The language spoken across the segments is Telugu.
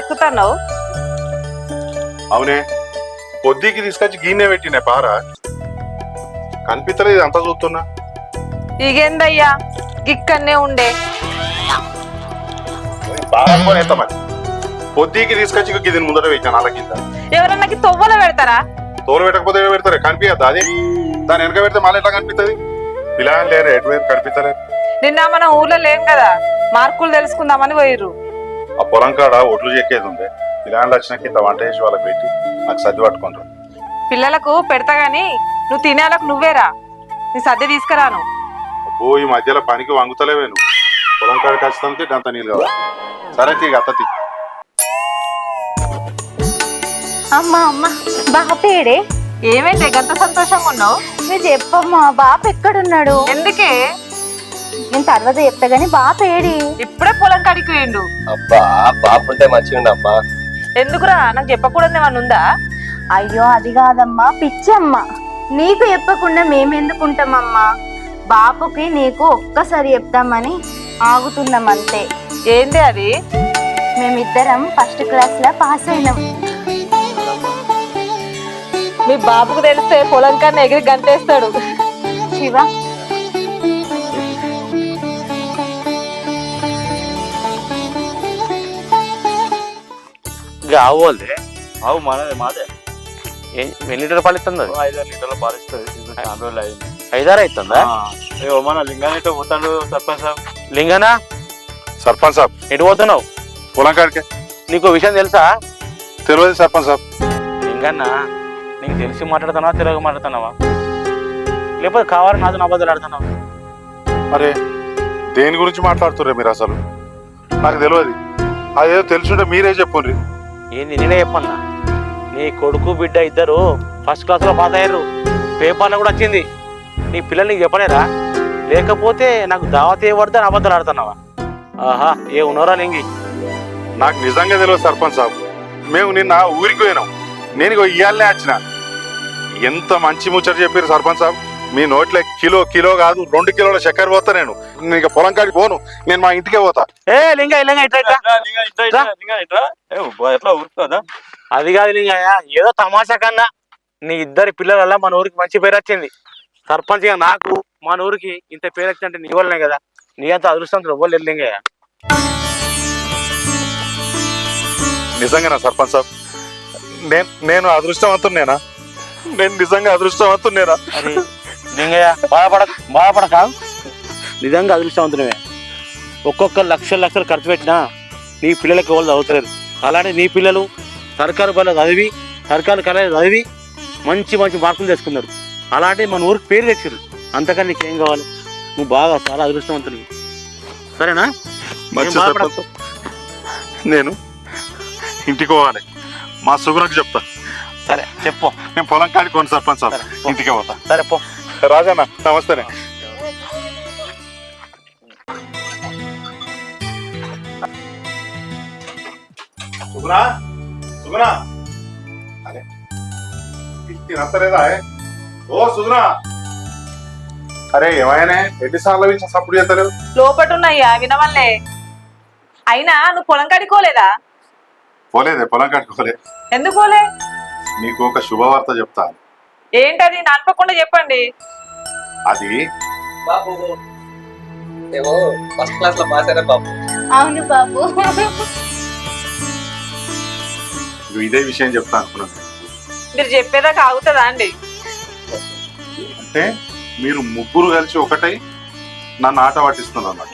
వెతుకుతున్నావు? అవునే. పొద్దుకి తీసుకొచ్చి గిన్నె పెట్టినే పార. కనిపించలేదు అంతా చూస్తున్నా. ఇగేందయ్యా? గిక్కన్నే ఉండే. పొద్దుకి తీసుకొచ్చి గిన్నె ముందర పెట్టాను అలా కింద ఎవరన్నాకి తొవ్వలో పెడతారా? తోలు పెట్టకపోతే పెడతారు? కనిపించద్దు అది? దాని వెనక పెడితే మళ్ళీ ఎట్లా కనిపిస్తుంది పిల్లలు లేరు ఎటువైపు కనిపించలేరు నిన్న మనం ఊర్లో లేం కదా? మార్కులు తెలుసుకుందామని పోయిర్రు. ఆ పొలం కాడ ఒడ్లు చెక్కేది ఉంది. పిల్లలు వచ్చినాక ఇంత వంట చేసి వాళ్ళకి పెట్టి నాకు సర్ది పట్టుకుంటారు. పిల్లలకు పెడతా గాని నువ్వు తినేలకు నువ్వేరా? నీ సర్ది తీసుకురాను. ఓ ఈ మధ్యలో పనికి వంగుతలేవే నువ్వు. పొలం కాడ ఖచ్చితంగా గంత నీళ్ళు కావాలి. సరే తీ. అత్తతి అమ్మా అమ్మ బాపేడే ఏమైంది? గంత సంతోషంగా ఉన్నావు? మీరు చెప్పమ్మా బాప ఎక్కడున్నాడు? ఎందుకే? నేను తర్వాత చెప్తా గానీ బాపేడి ఇప్పుడే పొలం కాడికి వేయండు అబ్బా బాపుంటే మంచిగా అమ్మా ఎందుకురా? నాకు చెప్పకూడదు ఏమన్నా ఉందా? అయ్యో అది కాదమ్మా పిచ్చమ్మ. నీకు చెప్పకుండా మేమెందుకుంటామమ్మా? బాపుకి నీకు ఒక్కసారి చెప్తామని ఆగుతున్నాం అంతే ఏంది అది? మేమిద్దరం ఫస్ట్ క్లాస్లో పాస్ అయినాం. మీ బాబుకు తెలిస్తే పొలం కన్నా ఎగిరి గంటేస్తాడు. శివ ఇక ఆవు వాళ్ళే అవు మనది మాదే. ఏ- ఎన్ని లీటర్ పాలు ఇస్తుంది? ఐదారు లీటర్ల రోజులు అయింది. ఐదారు అవుతుందా మన లింగానికి పోతాడు సర్పంచ్ సాబ్? లింగనా? సర్పంచ్ సాబ్. ఎటు పోతున్నావు? పొలం కాడికే. నీకు విషయం తెలుసా? తెలియదు సర్పంచ్ సాబ్. లింగన్న నీకు తెలిసి మాట్లాడుతున్నావా తెలియక మాట్లాడుతున్నావా? లేకపోతే కావాలని నాతో అబద్ధాలు ఆడుతున్నావా? అరే దేని గురించి మాట్లాడుతుర్రే మీరు అసలు? నాకు తెలియదు అదేదో తెలుసుంటే మీరే చెప్పుండ్రి. ఏంది నేనే చెప్పన్నా? నీ కొడుకు బిడ్డ ఇద్దరు ఫస్ట్ క్లాస్లో పాస్ అయ్యారు. పేపర్లో కూడా వచ్చింది. నీ పిల్లలు నీకు చెప్పలేరా లేకపోతే నాకు దావత్ అని అబద్ధాలు ఆడుతున్నావా? ఆహా ఏ ఉన్నారా లింగి? నాకు నిజంగా తెలియదు సర్పంచ్ సాబ్. మేము నిన్న ఊరికి పోయినాం. నేను ఇగో ఇయ్యాలనే వచ్చిన ఎంత మంచి ముచ్చట చెప్పారు సర్పంచ్ సాబ్. మీ నోట్లే కిలో కిలో కాదు రెండు కిలోల చక్కెర పోతా నేను. ఇక పొలం కాడికి పోను. నేను మా ఇంటికే పోతా. ఏ లింగ లింగ ఇట్లా ఇట్లా లింగా ఇట్లా ఇట్లా లింగా ఇట్లా ఏ బా, ఎట్లా ఉరుకుతుందా అది కాదు లింగయ్య ఏదో తమాషా కన్నా నీ ఇద్దరి పిల్లల వల్ల మన ఊరికి మంచి పేరు వచ్చింది. సర్పంచ్గా నాకు మన ఊరికి ఇంత పేరు వచ్చిందంటే నీ వల్లనే కదా. నీ అంత అదృష్టం ఇవ్వలేదు లింగయ్య. నిజంగానా సర్పంచ్ సాబ్? నేను నేను అదృష్టవంతున్నేనా? నేను నిజంగా అదృష్టవంతున్నేనా? అరే లింగయ్య బాధపడ బాధపడక. నిజంగా అదృష్టవంతునివే. ఒక్కొక్క లక్షల లక్షలు ఖర్చు పెట్టినా నీ పిల్లలకి ఎవరు చదువుతలేరు. అలానే నీ పిల్లలు సర్కారు బల్ల చదివి సర్కారు కళాశాల చదివి మంచి మంచి మార్కులు తెచ్చుకున్నారు. అలాంటి మన ఊరికి పేరు తెచ్చారు అంతకన్నా నీకేం కావాలి? నువ్వు బాగా చాలా అదృష్టవంతునివి. సరేనా? ఏం నేను ఇంటికి పోవాలి. మా సుగుణకు చెప్తా. సరే చెప్పు. నేను పొలం కాడికి పోను సర్పంచ్ సరే. ఇంటికే పోతా. సరే పో. రాజన్న సుగుణా అరే తినత్తలేదా? ఓ సుగుణా. అరే ఏమైనా? ఎన్నిసార్లు నుంచి సప్పుడు చేస్తలేవు లోపట ఉన్నాయ్యా వినవల్లే. అయినా నువ్వు పొలం కాడికి పోలేదా పోలేదే పొలం కాడికి పోలే ఎందుకు పోలే? నీకు ఒక శుభవార్త చెప్తా ఏంటది? నానపకుండా చెప్పండి. అది? బాబు ఫస్ట్ క్లాస్లో పాస్ అయినా బాబు. అవును బాబు. ఇగో ఇదే విషయం చెప్తా అనుకున్నాను మీరు చెప్పేదాకా ఆగుతుందా అండి? అంటే మీరు ముగ్గురు కలిసి ఒకటై నన్ను ఆట పట్టిస్తున్నారు అన్నమాట.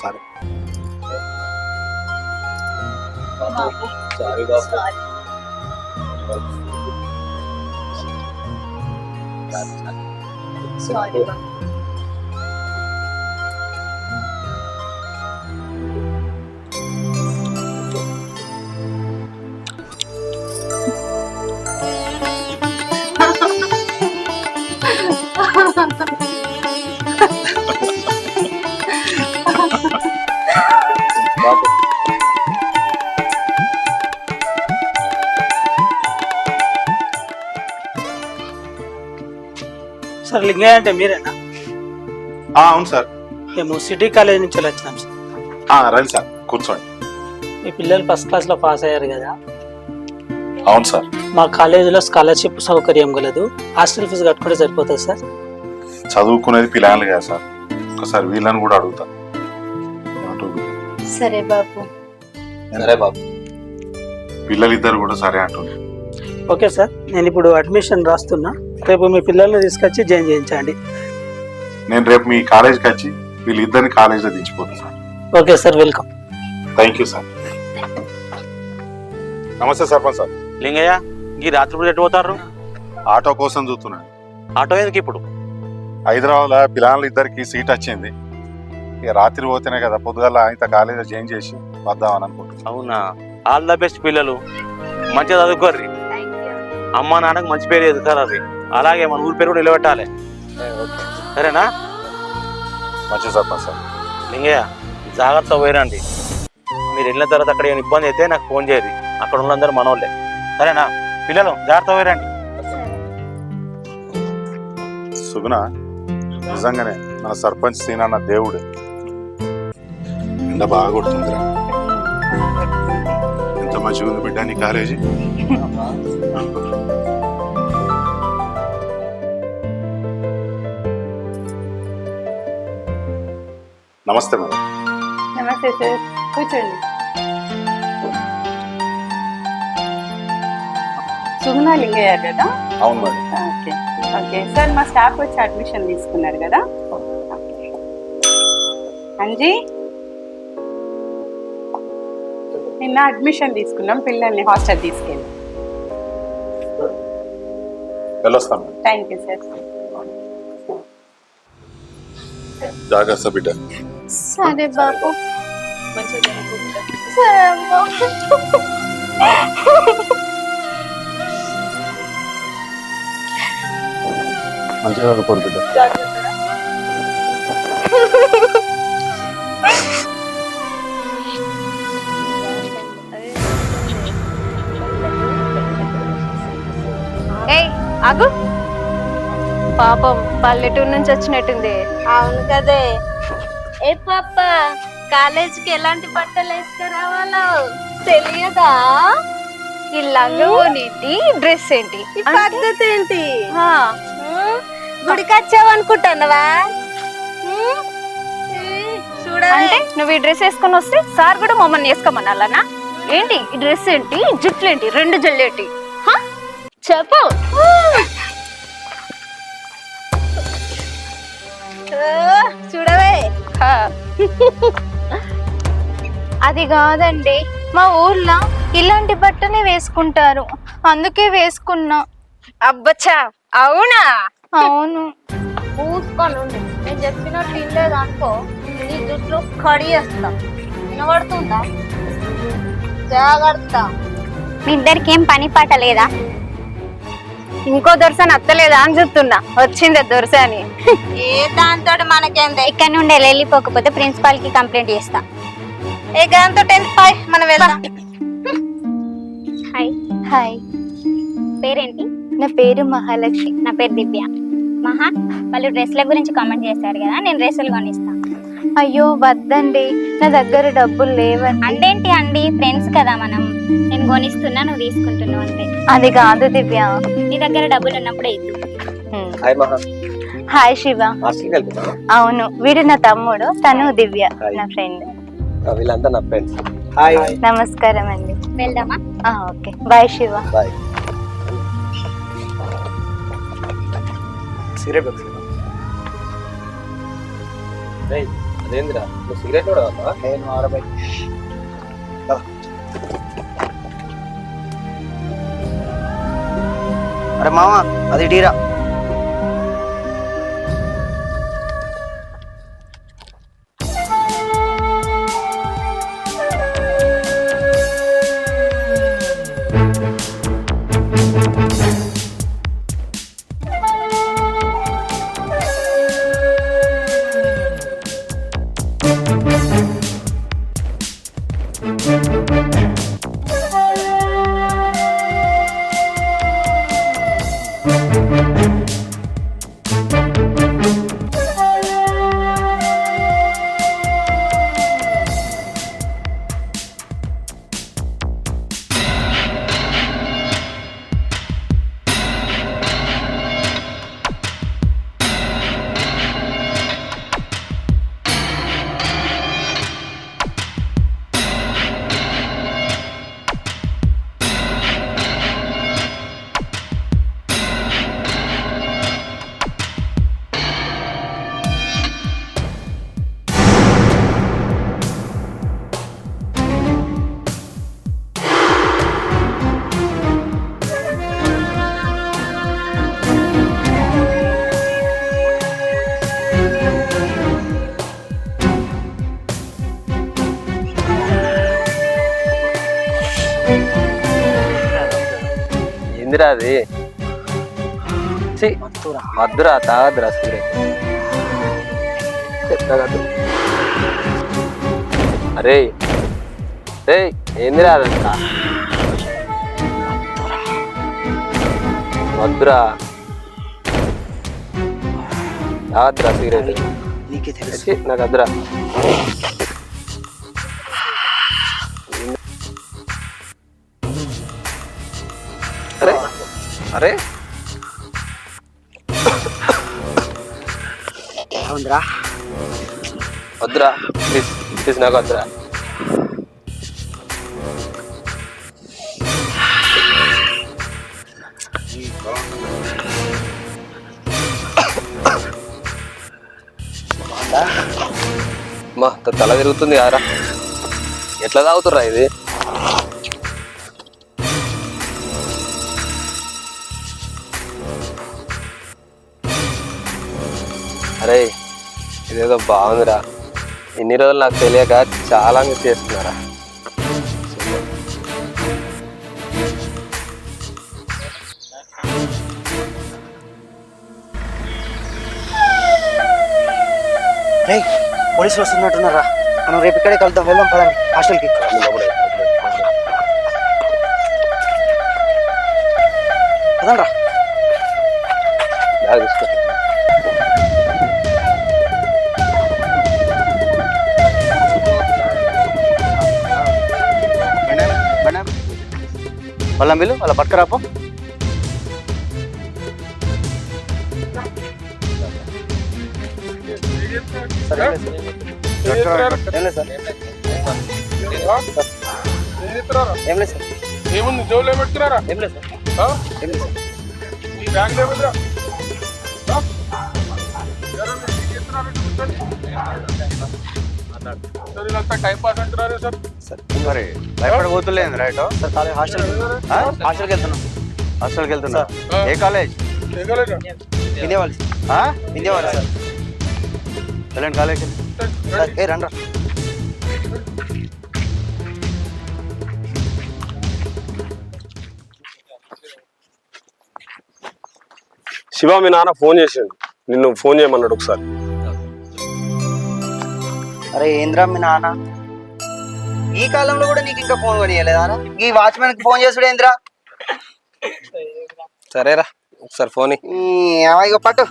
సరే. సారీ బాబు. బాబు సరే లింగయ్య అంటే మీరేనా? ఆ, అవును సార్. మేము సిటీ కాలేజ్ నుంచి వచ్చినాం సార్. ఆ, రండి సార్ కూర్చోండి. మీ పిల్లలు ఫస్ట్ క్లాస్లో పాస్ అయ్యారు కదా? అవును సార్. మా కాలేజీలో స్కాలర్షిప్ సౌకర్యం కలదు హాస్టల్ ఫీజు కట్టుకుంటే సరిపోతుంది సార్? చదువుకునేది పిల్లలు కదా సార్. ఒకసారి వీళ్ళని కూడా అడుగుతా? సరే బాబు. సరే బాబు. పిల్లలిద్దరు కూడా సరే అంటున్నారు ఓకే సార్ నేను ఇప్పుడు అడ్మిషన్ రాస్తున్నా. రేపు మీ పిల్లల్ని తీసుకొచ్చి జాయిన్ చేయించండి. నేను రేపు మీ కాలేజీకి వచ్చి వీళ్ళిద్దరిని కాలేజీలో దించిపోతాను sir. Okay sir welcome. Thank you sir. నమస్తే సర్పంచ్ సార్. లింగయ్య ఈ రాత్రి ఎటు పోతారు ఆటో కోసం చూస్తున్నాను ఆటో ఎందుకు ఇప్పుడు? హైదరాబాద్లో పిల్లలు ఇద్దరికి సీట్ వచ్చింది. ఇక రాత్రి పోతేనే కదా పొద్దుగల ఆయన కాలేజీలో జాయిన్ చేసి వద్దామని అనుకుంటున్నాను అవునా? ఆల్ ద బెస్ట్ పిల్లలు. మంచిగా చదువుకోర్రి. అమ్మా నాన్నకు మంచి పేరు ఎదుగుతారు అలాగే మన ఊరి పేరు కూడా నిలబెట్టాలి. సరేనా? మంచి సర్పంచ్ సార్. లింగయ్య జాగ్రత్త పోయిరండి. మీరు వెళ్ళిన తర్వాత అక్కడ ఏమైనా ఇబ్బంది అయితే నాకు ఫోన్ చేయరు అక్కడ ఉన్నందరూ మనోళ్ళే. సరేనా? పిల్లలు జాగ్రత్త పోయిరండి. సుగుణ నిజంగానే మన సర్పంచ్ సీనన్న దేవుడు. ఎండ బాగా కొడుతుందిరా. ఎంత మంచిగా ఉంది బిడ్డ నీ కాలేజీ. నమస్తే మేడం. నమస్తే సార్. కూర్చోండి. సుగుణ లింగయ్య కదా? అవును మేడం. ఓకే. ఓకే. సార్ మా స్టాఫ్ వచ్చి అడ్మిషన్ తీసుకున్నారు కదా. అంజీ? నిన్న అడ్మిషన్ తీసుకున్నాం పిల్లల్ని హాస్టల్ తీసుకెళ్ళి. వెళ్ళొస్తాం థ్యాంక్ యూ సార్. జాగ్రత్త బిడ్డ. సరే బాబు. మంచిగా బిడ్డ. ఏయ్ ఆగు. పాపం పల్లెటూరు నుంచి వచ్చినట్టుంది. అవును కదే. ఏ పాప కాలేజీకి ఎలాంటి బట్టలు వేసుకురావాలో తెలియదా? ఈ లంగోనేంటి డ్రెస్ ఏంటి? పద్ధతి ఏంటి? గుడికి వచ్చావు అనుకుంటున్నావా అంటే నువ్వు ఈ డ్రెస్ వేసుకొని వస్తే సార్ కూడా మమ్మల్ని వేసుకోమనాలనా ఏంటి? ఈ డ్రెస్ ఏంటి? జుట్లు ఏంటి? రెండు జల్లేంటి? చెప్పు. చూడవే. అది కాదండి మా ఊర్లో ఇలాంటి బట్టలే వేసుకుంటారు. అందుకే వేసుకున్నా. అబ్బచ్చా అవునా? అవును. పూసుకొని ఉండు నేను చెప్పినట్టు ఇల్లేదు అనుకో నీ జుట్లు కడియేస్తా వినబడుతుందా? జాగ్రత్త. మీ ఇద్దరికి ఏం పని పాట లేదా? ఇంకో దొరసని అత్తలేదా అని చెప్తున్నా వచ్చింది దొరస అని. ఏ దాంతో మనకేంది? ఇక్కడ నుండి వెళ్ళిపోకపోతే ప్రిన్సిపాల్కి కంప్లైంట్ చేస్తా. ఏ దాంతో టెన్త్ పాయ్ మనం వెళ్దాం. హాయ్. హాయ్. పేరేంటి? నా పేరు మహాలక్ష్మి. నా పేరు దివ్య. మహా వాళ్ళు డ్రెస్ల గురించి కామెంట్ చేశారు కదా నేను డ్రెస్సులు కొనిస్తా. అయ్యో వద్దండి. నా దగ్గర డబ్బులు లేవండి. అంటేంటి అండి? ఫ్రెండ్స్ కదా మనం. కొనిస్తున్నా నువ్వు తీసుకుంటున్నావు అంతే. అది కాదు దివ్య. నీ దగ్గర డబ్బులు ఉన్నప్పుడే ఇద్దు. హాయ్ శివ. అవును వీడు నా తమ్ముడు తను దివ్య. నా ఫ్రెండ్ వీళ్ళంతా నా ఫ్రెండ్స్ హాయ్. నమస్కారం అండి. వెళ్దామా? ఆ, okay. Bye Shiva. Bye. Cigarette అదేందిరా? నువ్వు సిగరెట్ కూడా? నేను అరే మామ అది డీరా ఏందిరా అది. వద్దురా తాగద్దురా తాగద్దు. అరే రే ఏందిరా అదంతా? వద్దురా తాగద్దురా సిగరెట్ నీకే తెలుసు. ఛీ, నాకు వద్దురా అరే. అవునరా. వద్దురా ప్లీజ్ ప్లీజ్ నాకు వద్దురా. మా తల తిరుగుతుంది యారా ఎట్లా తాగుతుర్రా ఇది? అరే ఇదేదో బాగుందిరా. ఇన్ని రోజులు నాకు తెలియక చాలా మిస్ చేస్తున్నారా? రే పోలీసులు వస్తున్నట్టున్నారా? మనం రేపు ఇక్కడే కలుద్దాం వెళ్దాం పదండి హాస్టల్కి. పదండ్రా. బ్యాగ్ వాళ్ళ బిల్లు వాళ్ళ పట్టుకురాపో ఏం లేదు సార్ ఏముంది? ఏమెడుతున్నారా ఏం లేదు సార్. ఏం లేదు సార్. ఈ బ్యాంక్ ఏముందిరా? టైం పాస్ అంటున్నారు సార్. సార్. మరి రైట్ సార్ కాలేజ్ హాస్టల్ హాస్టల్కి వెళ్తున్నాం. హాస్టల్కి వెళ్తున్నా ఏ కాలేజ్? ఇండియా వాళ్ళు ఇండియా వాళ్ళు సార్. వెళ్ళండి కాలేజ్? సార్ ఏ రండి శివ మీ నాన్న ఫోన్ చేసిండు. నిన్ను ఫోన్ చేయమన్నాడు ఒకసారి. అరే ఏంద్రా మీ నాన్న? ఈ కాలంలో కూడా నీకు ఇంకా ఫోన్ కొనియలేదా ఈ వాచ్మెన్కి ఫోన్ చేసుడు ఏంద్రా? సరేరా ఒకసారి ఫోన్ ఇ. ఈ ఏమయ్య పట్టు.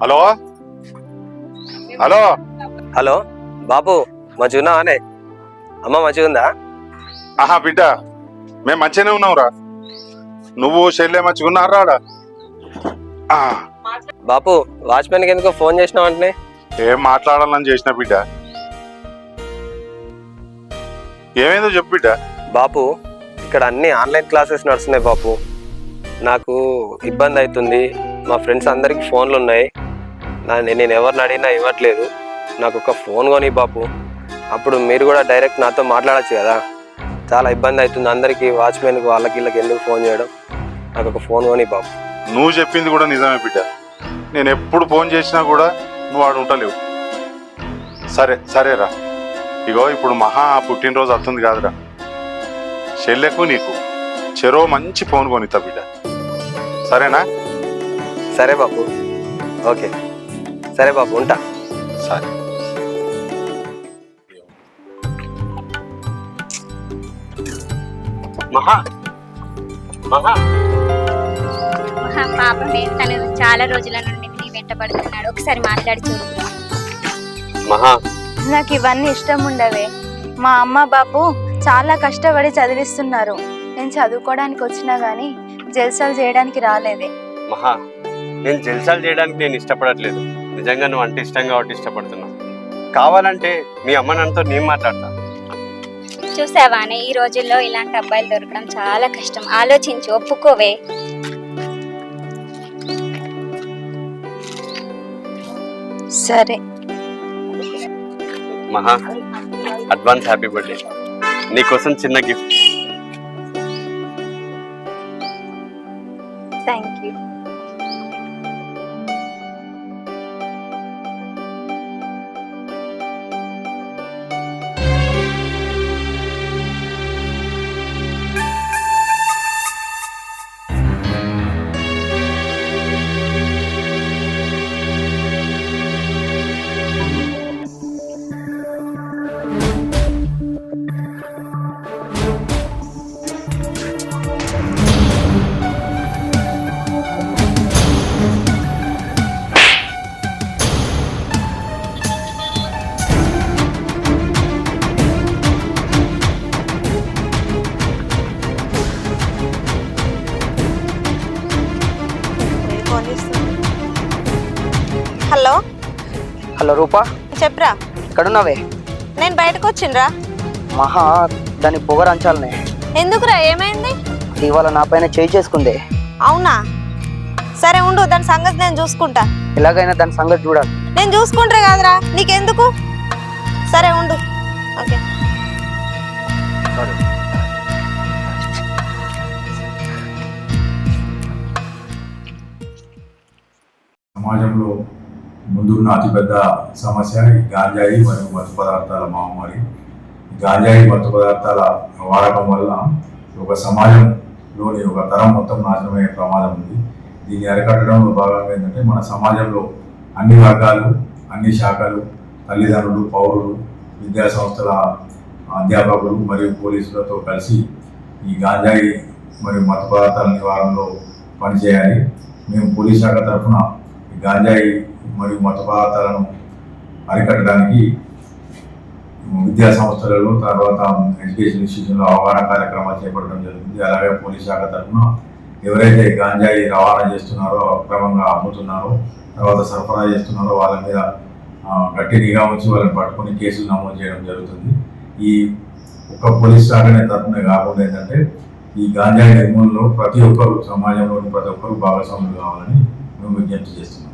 హలో? హలో? హలో బాబు మంచిగున్నా అనే అమ్మ మంచిగుందా? ఆహా బిడ్డ మేము మంచిగానే ఉన్నాం రా నువ్వు చెల్లె మంచిగున్నారా రాడా బాపు వాచ్మెన్కి ఎందుకో ఫోన్ చేసినావు అంటే ఏం మాట్లాడాలని చేసిన బిడ్డ? ఏమైందో చెప్పు బిడ్డ. బాపు ఇక్కడ అన్ని ఆన్లైన్ క్లాసెస్ నడుస్తున్నాయి బాపు. నాకు ఇబ్బంది అవుతుంది. మా ఫ్రెండ్స్ అందరికి ఫోన్లు ఉన్నాయి. నేను ఎవరిని అడిగినా ఇవ్వట్లేదు. నాకు ఒక ఫోన్ కొని బాపు. అప్పుడు మీరు కూడా డైరెక్ట్ నాతో మాట్లాడచ్చు కదా? చాలా ఇబ్బంది అవుతుంది. అందరికీ వాచ్మెన్కి వాళ్ళకి వీళ్ళకి ఎందుకు ఫోన్ చేయడం? నాకు ఒక ఫోన్ కొని బాపు నువ్వు చెప్పింది కూడా నిజమే బిడ్డ. నేను ఎప్పుడు ఫోన్ చేసినా కూడా నువ్వు ఆడు ఉంటలేవు సరే సరేరా. ఇగో ఇప్పుడు మహా పుట్టినరోజు వస్తుంది కాదురా. చెల్లెకు నీకు చెరో మంచి ఫోన్ కొనిస్తా బిడ్డ. సరేనా? సరే బాపు ఓకే. సరే బాపు ఉంటా. సరే. మహా. మహా. మహా పాపమే తను చాలా రోజుల నుండి నీ వెంట పడుతున్నాడు. ఒకసారి మాట్లాడి చూడు. మహా. నాకు ఇవన్నీ ఇష్టం ఉండవే. మా అమ్మ బాపు చాలా కష్టపడి చదివిస్తున్నారు. నేను చదువుకోవడానికి వచ్చినా గానీ జల్సాలు చేయడానికి రాలేదే. మహా. నేను జల్సాలు చేయడానికి నేను ఇష్టపడట్లేదు. నిజంగా నువ్వు అంటే ఇష్టం కాబట్టి ఇష్టపడుతున్నా. కావాలంటే మీ అమ్మ నాన్నతో నేను మాట్లాడతా. చూసావానే? ఈ రోజుల్లో ఇలాంటి అబ్బాయిలు దొరకడం చాలా కష్టం. ఆలోచించు ఒప్పుకోవే. సరే. మహా అడ్వాన్స్ హ్యాపీ బర్త్డే. నీకోసం చిన్న gift. Thank you hello Rupa? చెప్పరా. ఎక్కడున్నావే? నేను బయటకు వచ్చిండ్రా. మహా దాని పొగరంచాలనే. ఎందుకురా ఏమైంది? అది ఇవాళ నా పైన చేయి చేసుకుందే. అవునా? సరే ఉండు దాని సంగతి నేను చూసుకుంటా. ఎలాగైనా దాని సంగతి చూడాలి. నేను చూసుకుంటా కాదురా నీకెందుకు? సరే ఉండు. ఓకే. సమాజంలో ముందున్న అతిపెద్ద సమస్య ఈ గాంజాయి మరియు మత్తు పదార్థాల మహమ్మారి. గాంజాయి మత్తు పదార్థాల వాడకం వల్ల ఒక సమాజంలోని ఒక తరం మొత్తం నాశనమయ్యే ప్రమాదం ఉంది. దీన్ని అరికట్టడంలో భాగంగా ఏంటంటే మన సమాజంలో అన్ని వర్గాలు అన్ని శాఖలు తల్లిదండ్రులు పౌరులు విద్యా సంస్థల అధ్యాపకులు మరియు పోలీసులతో కలిసి ఈ గాంజాయి మరియు మత్తు పదార్థాల నివారణలో పనిచేయాలి. మేము పోలీస్ శాఖ తరఫున ఈ గాంజాయి మరియు మత్తు పదార్థాలను అరికట్టడానికి విద్యా సంస్థలలో తర్వాత ఎడ్యుకేషన్ ఇన్స్టిట్యూషన్లో అవగాహన కార్యక్రమాలు చేపట్టడం జరుగుతుంది అలాగే పోలీస్ శాఖ తరఫున ఎవరైతే గాంజాయి రవాణా చేస్తున్నారో అక్రమంగా అమ్ముతున్నారో తర్వాత సరఫరా చేస్తున్నారో వాళ్ళ మీద గట్టి నిఘా ఉంచి వాళ్ళని పట్టుకొని కేసులు నమోదు చేయడం జరుగుతుంది. ఈ ఒక్క పోలీస్ శాఖనే తరఫున కాకుండా ఏంటంటే ఈ గాంజాయి నిర్మూలనలో ప్రతి ఒక్కరు సమాజంలోని ప్రతి ఒక్కరు భాగస్వాములు కావాలని మేము విజ్ఞప్తి చేస్తున్నాం.